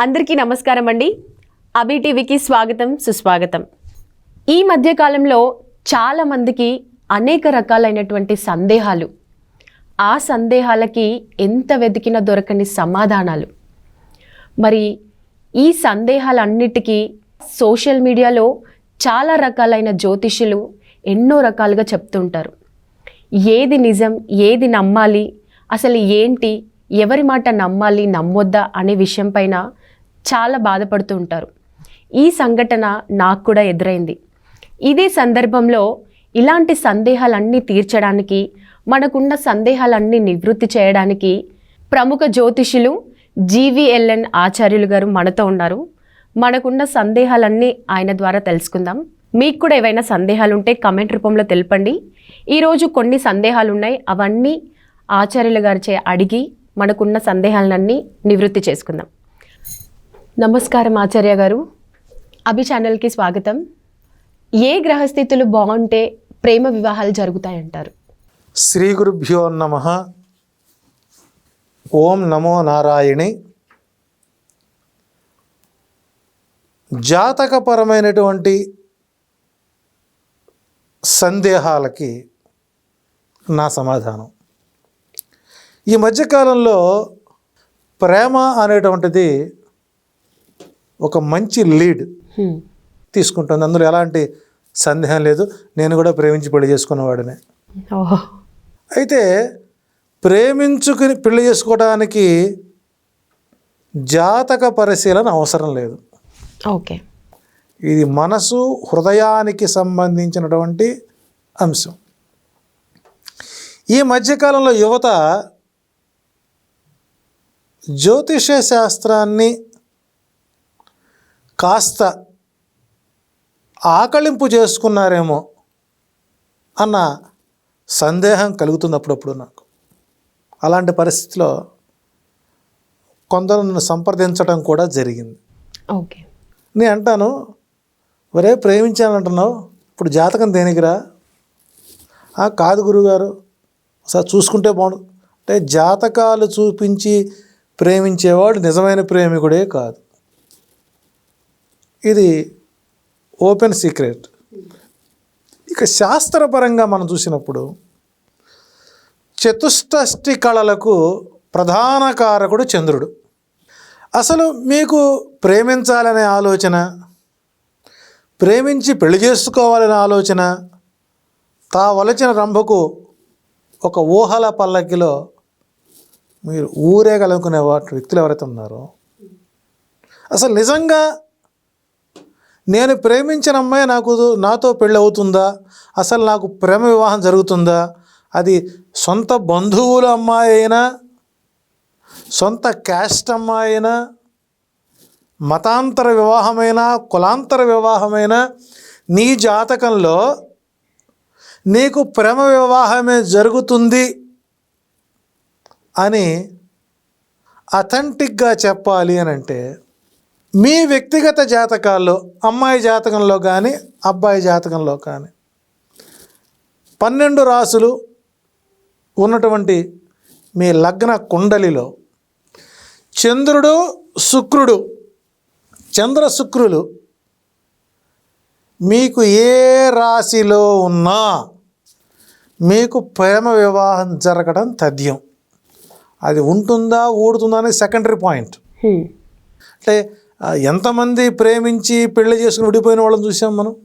అందరికీ నమస్కారం అండి. అభి టీవీకి స్వాగతం సుస్వాగతం. ఈ మధ్యకాలంలో చాలామందికి అనేక రకాలైనటువంటి సందేహాలు. ఆ సందేహాలకి ఎంత వెతికినా దొరకని సమాధానాలు. మరి ఈ సందేహాలన్నిటికీ సోషల్ మీడియాలో చాలా రకాలైన జ్యోతిష్యులు ఎన్నో రకాలుగా చెప్తుంటారు. ఏది నిజం ఏది నమ్మాలి అసలు ఏంటి ఎవరి మాట నమ్మాలి నమ్మొద్దా అనే విషయం పైన చాలా బాధపడుతూ ఉంటారు. ఈ సంఘటన నాకు కూడా ఎదురైంది. ఇదే సందర్భంలో ఇలాంటి సందేహాలన్నీ తీర్చడానికి మనకున్న సందేహాలన్నీ నివృత్తి చేయడానికి ప్రముఖ జ్యోతిషులు జీవీఎల్ఎన్ ఆచార్యులు గారు మనతో ఉన్నారు. మనకున్న సందేహాలన్నీ ఆయన ద్వారా తెలుసుకుందాం. మీకు కూడా ఏవైనా సందేహాలు ఉంటే కమెంట్ రూపంలో తెలపండి. ఈరోజు కొన్ని సందేహాలు ఉన్నాయి అవన్నీ ఆచార్యుల గారిచే అడిగి మనకున్న సందేహాలన్నీ నివృత్తి చేసుకుందాం. నమస్కారం ఆచార్య గారు. అభి ఛానల్కి స్వాగతం. ఏ గ్రహస్థితులు బాగుంటే ప్రేమ వివాహాలు జరుగుతాయంటారు? శ్రీ గురుభ్యో నమ. ఓం నమో నారాయణి. జాతకపరమైనటువంటి సందేహాలకి నా సమాధానం. ఈ మధ్యకాలంలో ప్రేమ అనేటువంటిది ఒక మంచి లీడ్ హ్మ్. తీసుకుంటుంది. అందులో ఎలాంటి సందేహం లేదు. నేను కూడా ప్రేమించి పెళ్ళి చేసుకున్నవాడినే అయితే ప్రేమించుకుని పెళ్ళి చేసుకోవడానికి జాతక పరిశీలన అవసరం లేదు. ఓకే. ఇది మనసు హృదయానికి సంబంధించినటువంటి అంశం. ఈ మధ్యకాలంలో యువత జ్యోతిష శాస్త్రాన్ని కాస్త ఆకళింపు చేసుకున్నారేమో అన్న సందేహం కలుగుతుంది అప్పుడప్పుడు నాకు. అలాంటి పరిస్థితిలో కొందరు నన్ను సంప్రదించడం కూడా జరిగింది. ఓకే. నేను అంటాను ఒరే ప్రేమించాను అంటున్నావు ఇప్పుడు జాతకం దేనికిరా? "ఆ, కాదు గురుగారు ఒకసారి చూసుకుంటే బాగుండు. అంటే జాతకాలు చూపించి ప్రేమించేవాడు నిజమైన ప్రేమికుడే కాదు. ఇది ఓపెన్ సీక్రెట్. ఇక శాస్త్రపరంగా మనం చూసినప్పుడు చతుష్టష్టి కళలకు ప్రధాన కారకుడు చంద్రుడు. అసలు మీకు ప్రేమించాలనే ఆలోచన ప్రేమించి పెళ్ళి చేసుకోవాలనే ఆలోచన తా వలచిన రంభకు ఒక ఊహల పల్లకిలో మీరు ఊరేగలనుకునే వాటి వ్యక్తులు ఎవరైతే ఉన్నారో అసలు నిజంగా నేను ప్రేమించిన అమ్మాయి నాకు నాతో పెళ్ళి అవుతుందా? అసలు నాకు ప్రేమ వివాహం జరుగుతుందా? అది సొంత బంధువుల అమ్మాయి అయినా సొంత క్యాస్ట్ అమ్మాయి అయినా మతాంతర వివాహమైనా కులాంతర వివాహమైనా నీ జాతకంలో నీకు ప్రేమ వివాహమే జరుగుతుంది అని అథెంటిక్గా చెప్పాలి అని అంటే మీ వ్యక్తిగత జాతకాల్లో అమ్మాయి జాతకంలో కానీ అబ్బాయి జాతకంలో కానీ పన్నెండు రాసులు ఉన్నటువంటి మీ లగ్న కుండలిలో చంద్రుడు శుక్రుడు చంద్ర శుక్రులు మీకు ఏ రాశిలో ఉన్నా మీకు ప్రేమ వివాహం జరగడం తథ్యం అది ఉంటుందా ఊడుతుందా అనేది సెకండరీ పాయింట్ హ్మ్. అంటే ఎంతమంది ప్రేమించి పెళ్ళి చేసుకుని విడిపోయిన వాళ్ళని చూసాం మనం?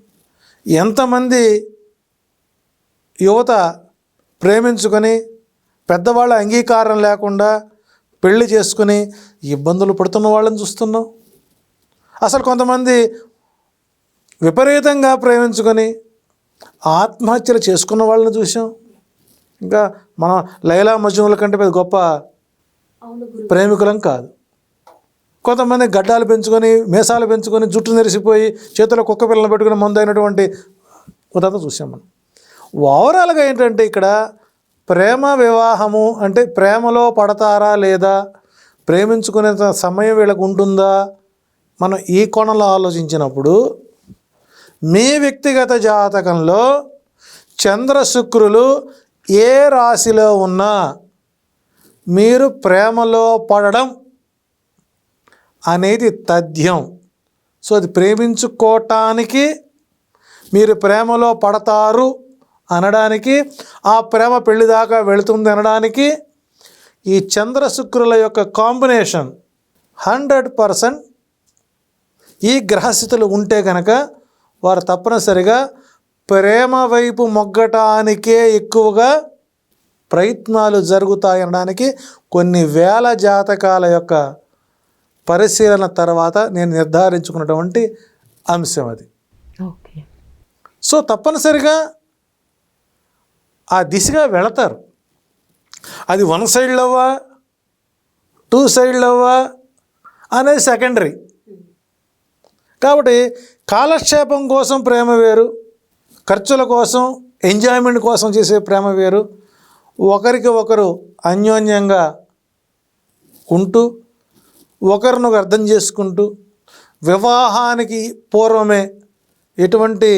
ఎంతమంది యువత ప్రేమించుకొని పెద్దవాళ్ళ అంగీకారం లేకుండా పెళ్ళి చేసుకుని ఇబ్బందులు పడుతున్న వాళ్ళని చూస్తున్నాం? అసలు కొంతమంది విపరీతంగా ప్రేమించుకొని ఆత్మహత్యలు చేసుకున్న వాళ్ళని చూసాం. ఇంకా మనం లైలా మజ్నుల కంటే పెద్ద గొప్ప ప్రేమికులం కాదు. కొంతమంది గడ్డాలు పెంచుకొని మేసాలు పెంచుకొని జుట్టు నెరిసిపోయి చేతిలో కుక్క పిల్లలు పెట్టుకుని ముందైనటువంటి ఉదాహరణ చూసాం మనం. ఓవరాల్గా ఏంటంటే ఇక్కడ ప్రేమ వివాహము అంటే ప్రేమలో పడతారా లేదా ప్రేమించుకునే సమయం వీళ్ళకు ఉంటుందా? మనం ఈ కోణంలో ఆలోచించినప్పుడు మీ వ్యక్తిగత జాతకంలో చంద్ర శుక్రులు ఏ రాశిలో ఉన్నా మీరు ప్రేమలో పడడం అనేది తథ్యం. సో అది ప్రేమించుకోవటానికి మీరు ప్రేమలో పడతారు అనడానికి ఆ ప్రేమ పెళ్ళి దాకా వెళుతుంది అనడానికి ఈ చంద్ర శుక్రుల యొక్క కాంబినేషన్ హండ్రెడ్ పర్సెంట్ ఈ గ్రహస్థితులు ఉంటే కనుక వారు తప్పనిసరిగా ప్రేమ వైపు మొగ్గటానికే ఎక్కువగా ప్రయత్నాలు జరుగుతాయి అనడానికి కొన్ని వేల జాతకాల యొక్క పరిశీలన తర్వాత నేను నిర్ధారించుకున్నటువంటి అంశం అది. సో తప్పనిసరిగా ఆ దిశగా వెళతారు. అది వన్ సైడ్ లవ్వా టూ సైడ్ లవ్వా అనేది సెకండరీ. కాబట్టి కాలక్షేపం కోసం ప్రేమ వేరు ఖర్చుల కోసం ఎంజాయ్మెంట్ కోసం చేసే ప్రేమ వేరు ఒకరికి ఒకరు అన్యోన్యంగా ఉంటూ ఒకరినొకరు అర్థం చేసుకుంటూ వివాహానికి పూర్వమే ఎటువంటి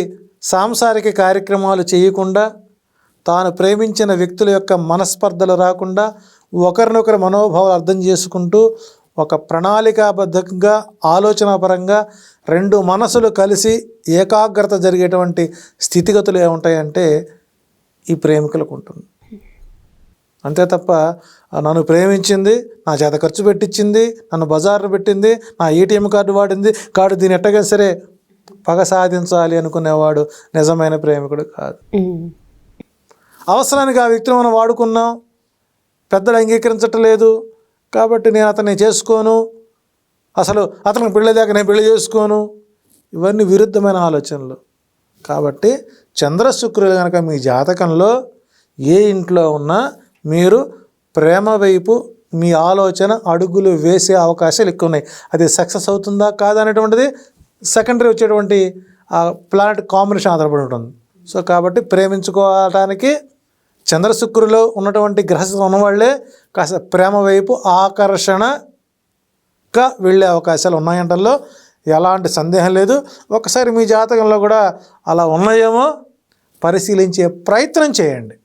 సాంసారిక కార్యక్రమాలు చేయకుండా తాను ప్రేమించిన వ్యక్తుల యొక్క మనస్పర్ధలు రాకుండా ఒకరినొకరు మనోభావాలు అర్థం చేసుకుంటూ ఒక ప్రణాళికాబద్ధంగా ఆలోచనాపరంగా రెండు మనసులు కలిసి ఏకాగ్రత జరిగేటువంటి స్థితిగతులు ఏముంటాయంటే ఈ ప్రేమికులకు ఉంటుంది. అంతే తప్ప నన్ను ప్రేమించింది నా చేత ఖర్చు పెట్టించింది నన్ను బజార్ను పెట్టింది నా ఏటీఎం కార్డు వాడింది కార్డు దీన్ని ఎట్టగా సరే పగ సాధించాలి అనుకునేవాడు నిజమైన ప్రేమికుడు కాదు. అవసరానికి ఆ వ్యక్తిని మనం వాడుకున్నాం పెద్దలు అంగీకరించట్లేదు కాబట్టి నేను అతన్ని చేసుకోను అసలు అతనికి పెళ్ళి దాకా నేను పెళ్ళి చేసుకోను ఇవన్నీ విరుద్ధమైన ఆలోచనలు కాబట్టి చంద్ర శుక్రులు కనుక మీ జాతకంలో ఏ ఇంట్లో ఉన్నా మీరు ప్రేమ వైపు మీ ఆలోచన అడుగులు వేసే అవకాశాలు ఎక్కువ ఉన్నాయి అది సక్సెస్ అవుతుందా కాదా అనేటువంటిది సెకండరీ వచ్చేటువంటి ఆ ప్లానెట్ కాంబినేషన్ ఆధారపడి ఉంటుంది. సో కాబట్టి ప్రేమించుకోవడానికి చంద్ర శుక్రులో ఉన్నటువంటి గ్రహస్థితి ఉన్నవాళ్ళే కాస్త ప్రేమ వైపు ఆకర్షణగా వెళ్ళే అవకాశాలు ఉన్నాయంటల్లో ఎలాంటి సందేహం లేదు. ఒకసారి మీ జాతకంలో కూడా అలా ఉన్నాయేమో పరిశీలించే ప్రయత్నం చేయండి.